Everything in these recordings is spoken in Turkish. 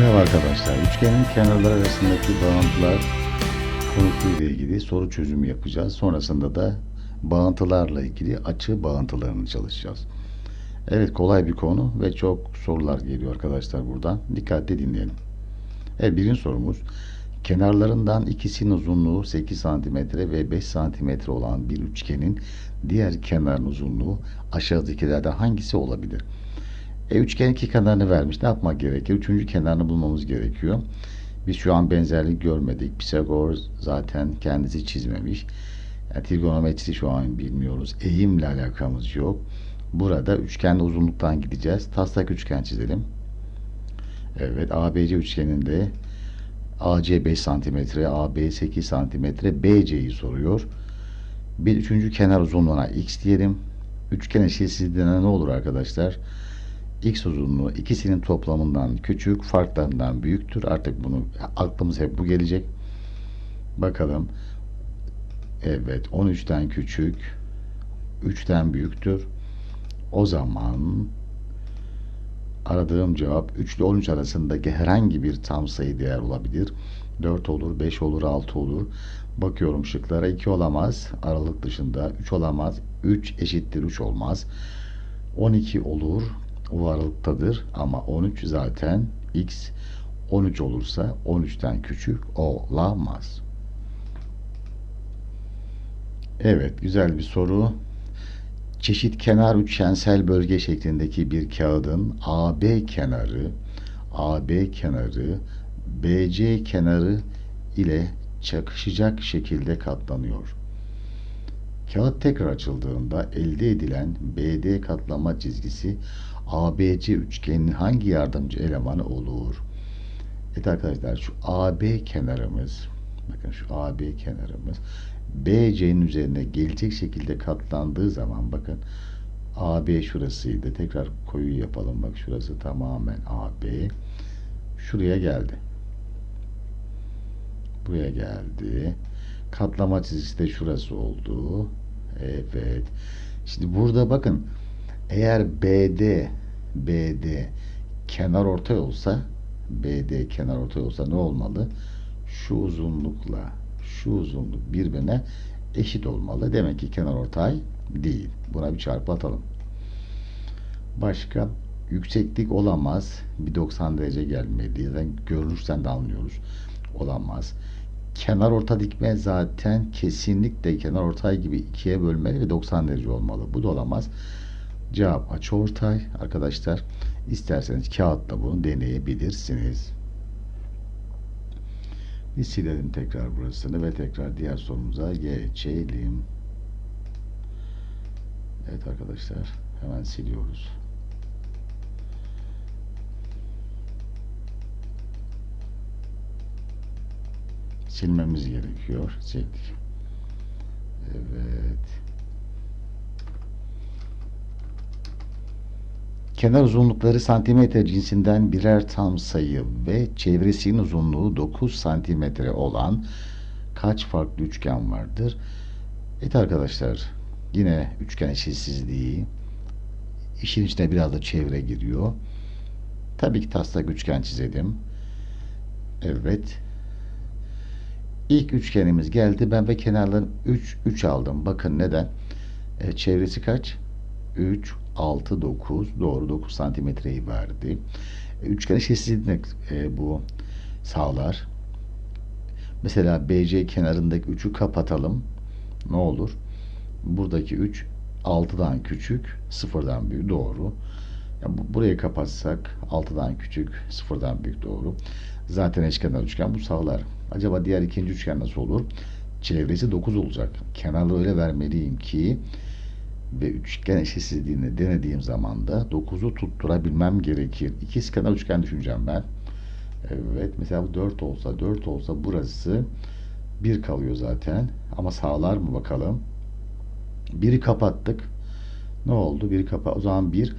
Merhaba arkadaşlar. Üçgenin kenarları arasındaki bağıntılar konusuyla ilgili soru çözümü yapacağız. Sonrasında da bağıntılarla ilgili açı bağıntılarını çalışacağız. Evet kolay bir konu ve çok sorular geliyor arkadaşlar buradan. Dikkatli dinleyelim. Evet birinci sorumuz. Kenarlarından ikisinin uzunluğu 8 cm ve 5 cm olan bir üçgenin diğer kenarın uzunluğu aşağıdakilerden hangisi olabilir? E, üçgen iki kenarını vermiş. Ne yapmak gerekir? Üçüncü kenarını bulmamız gerekiyor. Biz şu an benzerlik görmedik. Pisagor zaten kendisi çizmemiş. Yani trigonometri şu an bilmiyoruz. Eğimle alakamız yok. Burada üçgen uzunluktan gideceğiz. Taslak üçgen çizelim. Evet ABC üçgeninde AC 5 cm, AB 8 cm, BC'yi soruyor. Bir üçüncü kenar uzunluğuna x diyelim. Üçgen eşitsizliğine ne olur arkadaşlar? X uzunluğu ikisinin toplamından küçük, farklarından büyüktür. Artık bunu aklımız hep bu gelecek. Bakalım. Evet, 13'ten küçük, 3'ten büyüktür. O zaman aradığım cevap 3 ile 13 arasındaki herhangi bir tam sayı değer olabilir. 4 olur, 5 olur, 6 olur. Bakıyorum şıklara 2 olamaz. Aralık dışında 3 olamaz. 3 eşittir 3 olmaz. 12 olur. O ama 13 zaten x 13 olursa 13'ten küçük olamaz. Evet, güzel bir soru. Çeşit kenar üçgensel bölge şeklindeki bir kağıdın AB kenarı, AB kenarı, BC kenarı ile çakışacak şekilde katlanıyor. Kağıt tekrar açıldığında elde edilen BD katlama çizgisi ABC üçgeninin hangi yardımcı elemanı olur? Evet arkadaşlar şu AB kenarımız bakın şu AB kenarımız BC'nin üzerine gelecek şekilde katlandığı zaman bakın AB şurasıydı. Tekrar koyu yapalım. Bak şurası tamamen AB. Şuraya geldi. Buraya geldi. Katlama çizgisi de şurası oldu. Evet. Şimdi burada bakın eğer BD BD kenar ortay olsa BD kenar ortay olsa ne olmalı? Şu uzunlukla şu uzunluk birbirine eşit olmalı. Demek ki kenar ortay değil. Buna bir çarpı atalım. Başka yükseklik olamaz. Bir 90 derece gelmedi. Yani görünüşten de anlıyoruz. Olamaz. Kenar orta dikme zaten kesinlikle kenar ortay gibi ikiye bölmeli ve 90 derece olmalı. Bu da olamaz. Cevap açıortay arkadaşlar. İsterseniz kağıtla bunu deneyebilirsiniz. Bir silelim tekrar burasını ve tekrar diğer sorumuza geçelim. Evet arkadaşlar hemen siliyoruz. Silmemiz gerekiyor. Sildik. Evet. Kenar uzunlukları santimetre cinsinden birer tam sayı ve çevresinin uzunluğu 9 santimetre olan kaç farklı üçgen vardır? Evet arkadaşlar yine üçgen eşitsizliği işin içine biraz da çevre giriyor. Tabii ki taslak üçgen çizelim. Evet. İlk üçgenimiz geldi. Ben ve kenarların 3 3 aldım. Bakın neden? E, çevresi kaç? 3 6, 9. Doğru 9 santimetreyi verdi. E, üçgen eşitsizliğini e, bu sağlar. Mesela BC kenarındaki 3'ü kapatalım. Ne olur? Buradaki 3 6'dan küçük, 0'dan büyük. Doğru. Yani bu, burayı kapatsak 6'dan küçük, 0'dan büyük. Doğru. Zaten eşkenar üçgen bu sağlar. Acaba diğer ikinci üçgen nasıl olur? Çevresi 9 olacak. Kenarları öyle vermeliyim ki ve üçgen eşitsizliğini denediğim zaman da 9'u tutturabilmem gerekir. İkiz kenar üçgen düşüneceğim ben. Evet mesela bu 4 olsa 4 olsa burası 1 kalıyor zaten. Ama sağlar mı bakalım. 1'i kapattık. Ne oldu? 1'i kapat. O zaman 1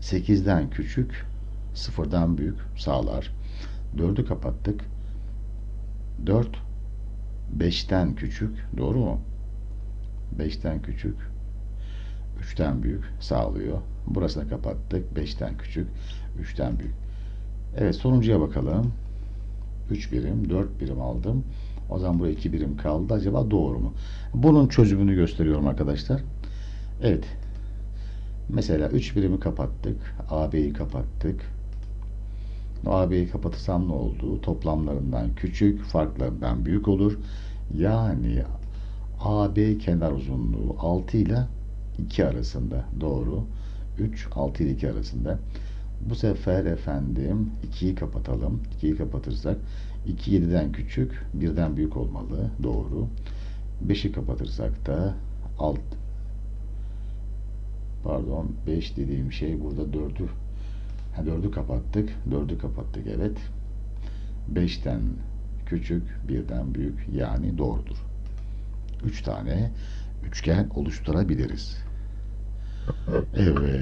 8'den küçük 0'dan büyük sağlar. 4'ü kapattık. 4 5'ten küçük. Doğru mu? 5'ten küçük 3'ten büyük sağlıyor. Burasını kapattık. 5'ten küçük, 3'ten büyük. Evet sonuncuya bakalım. 3 birim, 4 birim aldım. O zaman buraya 2 birim kaldı. Acaba doğru mu? Bunun çözümünü gösteriyorum arkadaşlar. Evet. Mesela 3 birimi kapattık. AB'yi kapattık. AB'yi kapatırsam ne oldu? Toplamlarından küçük, farklarından büyük olur. Yani AB kenar uzunluğu 6 ile 2 arasında. Doğru. 3, 6 ile 2 arasında. Bu sefer efendim 2'yi kapatalım. 2'yi kapatırsak 2 7'den küçük, 1'den büyük olmalı. Doğru. 5'i kapatırsak da alt pardon 5 dediğim şey burada 4'ü ha, 4'ü kapattık. 4'ü kapattık evet. 5'ten küçük, 1'den büyük yani doğrudur. 3 tane üçgen oluşturabiliriz. Evet.